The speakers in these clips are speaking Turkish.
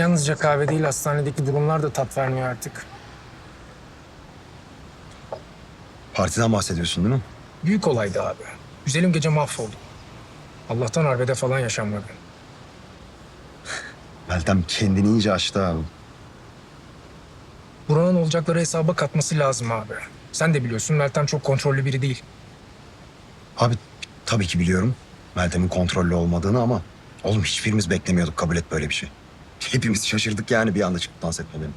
Yalnızca kahve değil hastanedeki durumlar da tat vermiyor artık. Partiden bahsediyorsun değil mi? Büyük olaydı abi. Güzelim gece mahvoldu. Allah'tan arbede falan yaşanmadı. Meltem kendini iyice açtı abi. Buranın olacakları hesaba katması lazım abi. Sen de biliyorsun Meltem çok kontrollü biri değil. Abi tabii ki biliyorum Meltem'in kontrollü olmadığını ama oğlum hiçbirimiz beklemiyorduk kabul et böyle bir şey. Hepimiz şaşırdık yani bir anda çıkıp dans etmelerini.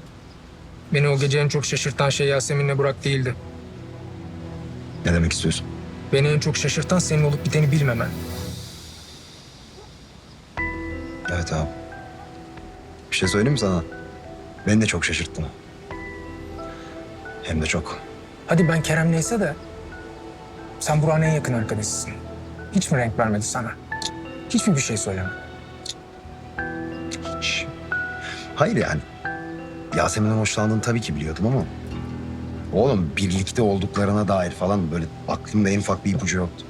Beni o gece en çok şaşırtan şey Yasemin'le Burak değildi. Ne demek istiyorsun? Beni en çok şaşırtan senin olup biteni bilmemen. Evet abi. Bir şey söyleyeyim mi sana? Beni de çok şaşırttın. Hem de çok. Hadi ben Kerem neyse de sen Burak'ın en yakın arkadaşısın. Hiç mi renk vermedi sana? Hiç mi bir şey söyleme? Hayır yani. Yasemin'den hoşlandığını tabii ki biliyordum ama... Oğlum birlikte olduklarına dair falan böyle aklımda en ufak bir ipucu yoktu.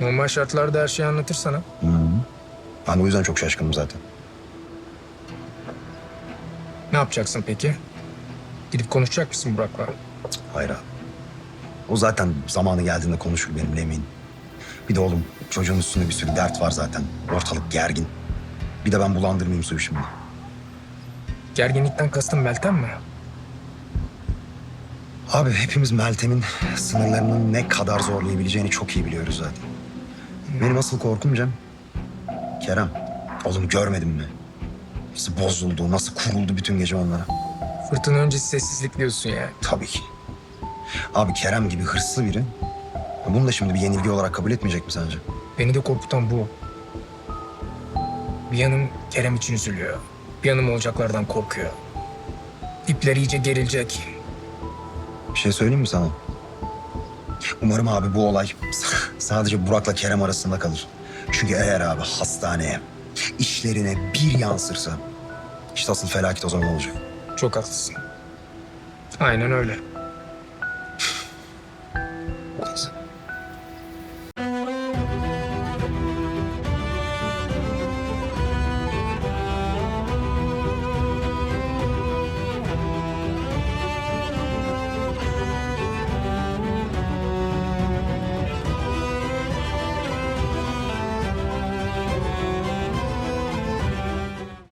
Normal şartlarda her şeyi anlatır sana. Hı hı. Ben o yüzden çok şaşkınım zaten. Ne yapacaksın peki? Gidip konuşacak mısın Burak'la? Hayır abi. O zaten zamanı geldiğinde konuşur benimle eminim. Bir de oğlum çocuğun üstünde bir sürü dert var zaten. Ortalık gergin. Bir de ben bulandırmayayım suyu şimdi. Gerginlikten kastın Meltem mi? Abi hepimiz Meltem'in sınırlarının ne kadar zorlayabileceğini çok iyi biliyoruz zaten. Benim asıl korkum Cem. Kerem. Oğlum görmedin mi? Nasıl bozuldu, nasıl kuruldu bütün gece onlara. Fırtına öncesi sessizlik diyorsun ya. Tabii ki. Abi Kerem gibi hırslı biri. Bunu da şimdi bir yenilgi olarak kabul etmeyecek mi sence? Beni de korkutan bu. Bir yanım Kerem için üzülüyor. Yanım olacaklardan korkuyor. İpler iyice gerilecek. Bir şey söyleyeyim mi sana? Umarım abi bu olay sadece Burak'la Kerem arasında kalır. Çünkü eğer abi hastaneye, işlerine bir yansırsa... ...işte asıl felaket o zaman olacak. Çok haklısın. Aynen öyle.